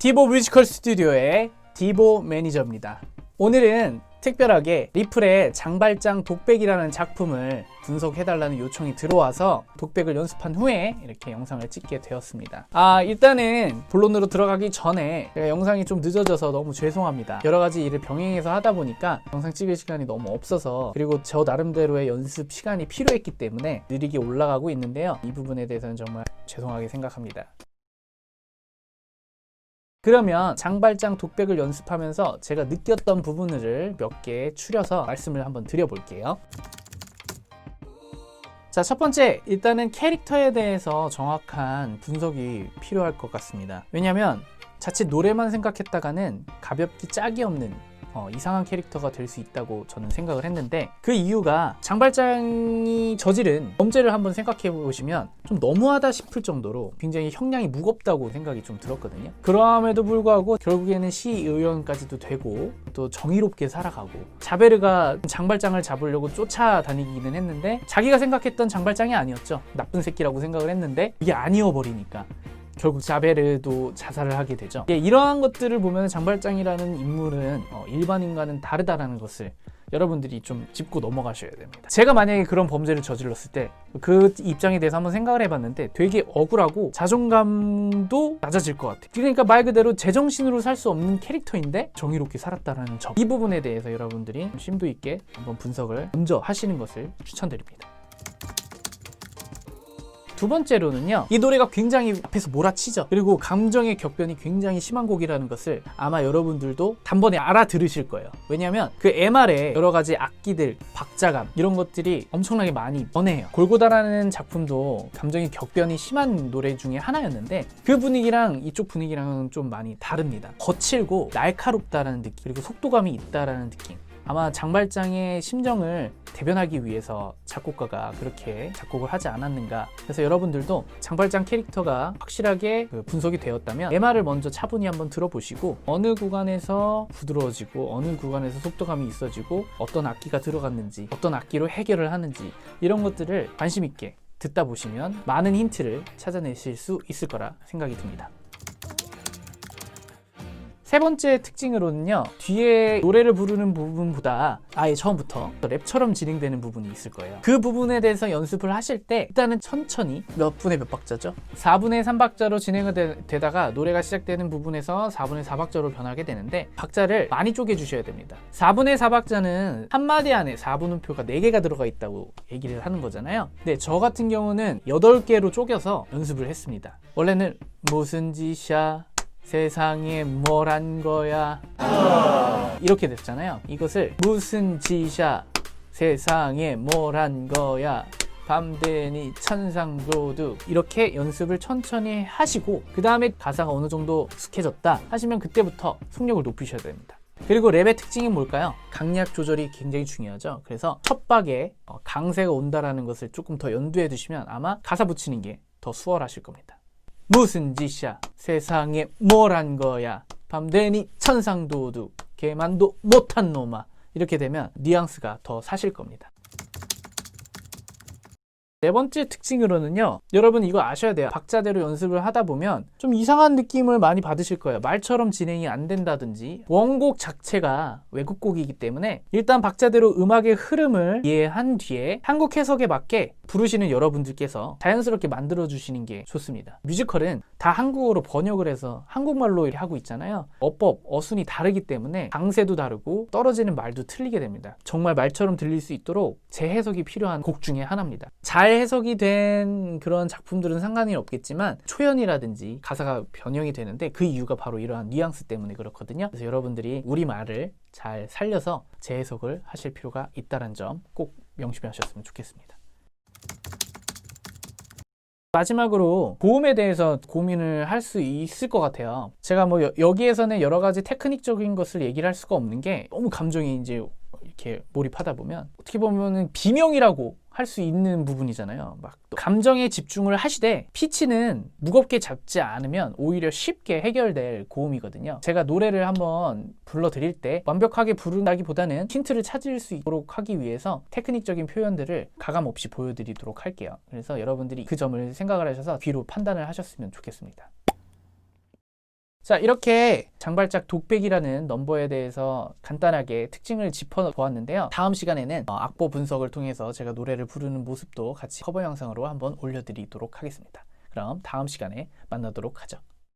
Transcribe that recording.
디보 뮤지컬 스튜디오의 디보 매니저입니다. 오늘은 특별하게 리플의 장발장 독백이라는 작품을 분석해달라는 요청이 들어와서 독백을 연습한 후에 이렇게 영상을 찍게 되었습니다. 아, 일단은 본론으로 들어가기 전에 제가 영상이 좀 늦어져서 너무 죄송합니다. 여러 가지 일을 병행해서 하다 보니까 영상 찍을 시간이 너무 없어서 그리고 저 나름대로의 연습 시간이 필요했기 때문에 느리게 올라가고 있는데요. 이 부분에 대해서는 정말 죄송하게 생각합니다. 그러면 장발장 독백을 연습하면서 제가 느꼈던 부분을 몇 개 추려서 말씀을 한번 드려볼게요. 자, 첫 번째, 일단은 캐릭터에 대해서 정확한 분석이 필요할 것 같습니다. 왜냐면 자칫 노래만 생각했다가는 가볍기 짝이 없는 어, 이상한 캐릭터가 될 수 있다고 저는 생각을 했는데 그 이유가 장발장이 저지른 범죄를 한번 생각해 보시면 좀 너무하다 싶을 정도로 굉장히 형량이 무겁다고 생각이 좀 들었거든요. 그럼에도 불구하고 결국에는 시의원까지도 되고 또 정의롭게 살아가고 자베르가 장발장을 잡으려고 쫓아다니기는 했는데 자기가 생각했던 장발장이 아니었죠. 나쁜 새끼라고 생각을 했는데 이게 아니어 버리니까 결국 자베르도 자살을 하게 되죠. 예, 이러한 것들을 보면 장발장이라는 인물은 어, 일반인과는 다르다라는 것을 여러분들이 좀 짚고 넘어가셔야 됩니다. 제가 만약에 그런 범죄를 저질렀을 때 그 입장에 대해서 한번 생각을 해봤는데 되게 억울하고 자존감도 낮아질 것 같아요. 그러니까 말 그대로 제정신으로 살 수 없는 캐릭터인데 정의롭게 살았다라는 점. 이 부분에 대해서 여러분들이 심도 있게 한번 분석을 먼저 하시는 것을 추천드립니다. 두 번째로는요 이 노래가 굉장히 앞에서 몰아치죠. 그리고 감정의 격변이 굉장히 심한 곡이라는 것을 아마 여러분들도 단번에 알아들으실 거예요. 왜냐하면 그 MR에 여러 가지 악기들 박자감 이런 것들이 엄청나게 많이 번해요. 골고다라는 작품도 감정의 격변이 심한 노래 중에 하나였는데 그 분위기랑 이쪽 분위기랑은 좀 많이 다릅니다. 거칠고 날카롭다라는 느낌 그리고 속도감이 있다라는 느낌 아마 장발장의 심정을 대변하기 위해서 작곡가가 그렇게 작곡을 하지 않았는가. 그래서 여러분들도 장발장 캐릭터가 확실하게 그 분석이 되었다면 MR을 먼저 차분히 한번 들어보시고 어느 구간에서 부드러워지고 어느 구간에서 속도감이 있어지고 어떤 악기가 들어갔는지 어떤 악기로 해결을 하는지 이런 것들을 관심 있게 듣다 보시면 많은 힌트를 찾아내실 수 있을 거라 생각이 듭니다. 세 번째 특징으로는요 뒤에 노래를 부르는 부분보다 아예 처음부터 랩처럼 진행되는 부분이 있을 거예요. 그 부분에 대해서 연습을 하실 때 일단은 천천히 몇 분의 몇 박자죠? 4분의 3박자로 진행이 되, 다가 노래가 시작되는 부분에서 4분의 4박자로 변하게 되는데 박자를 많이 쪼개 주셔야 됩니다. 4분의 4박자는 한마디 안에 4분음표가 4개가 들어가 있다고 얘기를 하는 거잖아요. 근데 저 같은 경우는 8개로 쪼개서 연습을 했습니다. 원래는 무슨 짓이야 세상에 뭘한 거야 이렇게 됐잖아요 이것을 무슨 짓이야 세상에 뭘한 거야 밤 되니 천상도둑 이렇게 연습을 천천히 하시고 그 다음에 가사가 어느 정도 익숙해졌다 하시면 그때부터 속력을 높이셔야 됩니다 그리고 랩의 특징이 뭘까요? 강약 조절이 굉장히 중요하죠. 그래서 첫 박에 어, 강세가 온다라는 것을 조금 더 연두해 두시면 아마 가사 붙이는 게 더 수월하실 겁니다. 무슨 짓이야? 세상에 뭘 한 거야? 밤되니 천상도둑 개만도 못한 놈아. 이렇게 되면 뉘앙스가 더 사실 겁니다 네 번째 특징으로는요 여러분 이거 아셔야 돼요. 박자대로 연습을 하다 보면 좀 이상한 느낌을 많이 받으실 거예요. 말처럼 진행이 안 된다든지. 원곡 자체가 외국곡이기 때문에 일단 박자대로 음악의 흐름을 이해한 뒤에 한국 해석에 맞게 부르시는 여러분들께서 자연스럽게 만들어 주시는 게 좋습니다. 뮤지컬은 다 한국어로 번역을 해서 한국말로 하고 있잖아요. 어법, 어순이 다르기 때문에 강세도 다르고 떨어지는 말도 틀리게 됩니다. 정말 말처럼 들릴 수 있도록 재해석이 필요한 곡 중에 하나입니다. 잘 해석이 된 그런 작품들은 상관이 없겠지만 초연이라든지 가사가 변형이 되는데 그 이유가 바로 이러한 뉘앙스 때문에 그렇거든요. 그래서 여러분들이 우리말을 잘 살려서 재해석을 하실 필요가 있다는 점 꼭 명심하셨으면 좋겠습니다. 마지막으로 고음에 대해서 고민을 할 수 있을 것 같아요. 제가 뭐 여, 기에서는 여러 가지 테크닉적인 것을 얘기를 할 수가 없는 게 너무 감정이 이제 이렇게 몰입하다 보면 어떻게 보면은 비명이라고 할 수 있는 부분이잖아요. 막 감정에 집중을 하시되 피치는 무겁게 잡지 않으면 오히려 쉽게 해결될 고음이거든요. 제가 노래를 한번 불러드릴 때 완벽하게 부른다기보다는 힌트를 찾을 수 있도록 하기 위해서 테크닉적인 표현들을 가감 없이 보여드리도록 할게요. 그래서 여러분들이 그 점을 생각을 하셔서 귀로 판단을 하셨으면 좋겠습니다. 자, 이렇게 장발짝 독백이라는 넘버에 대해서 간단하게 특징을 짚어 보았는데요. 다음 시간에는 어, 악보 분석을 통해서 제가 노래를 부르는 모습도 같이 커버 영상으로 한번 올려드리도록 하겠습니다. 그럼 다음 시간에 만나도록 하죠.